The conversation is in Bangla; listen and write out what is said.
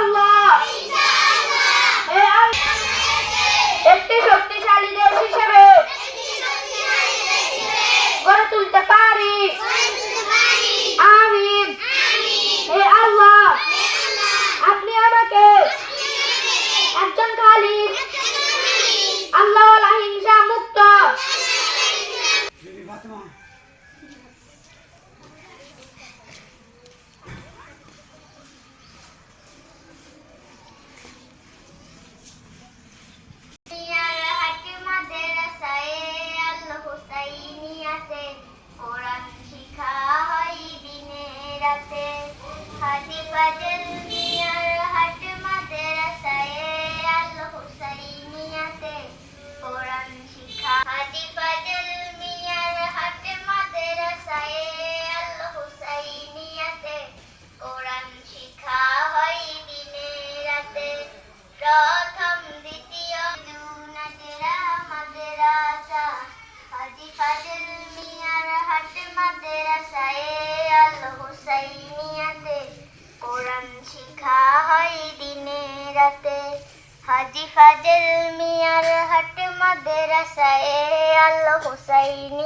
Allah! Fadil Mia Rahat Madrasah রাতে হাজি ফাজেল মিয়ার হাট মাদ্রাসায় আল্লাহ হুসাইনি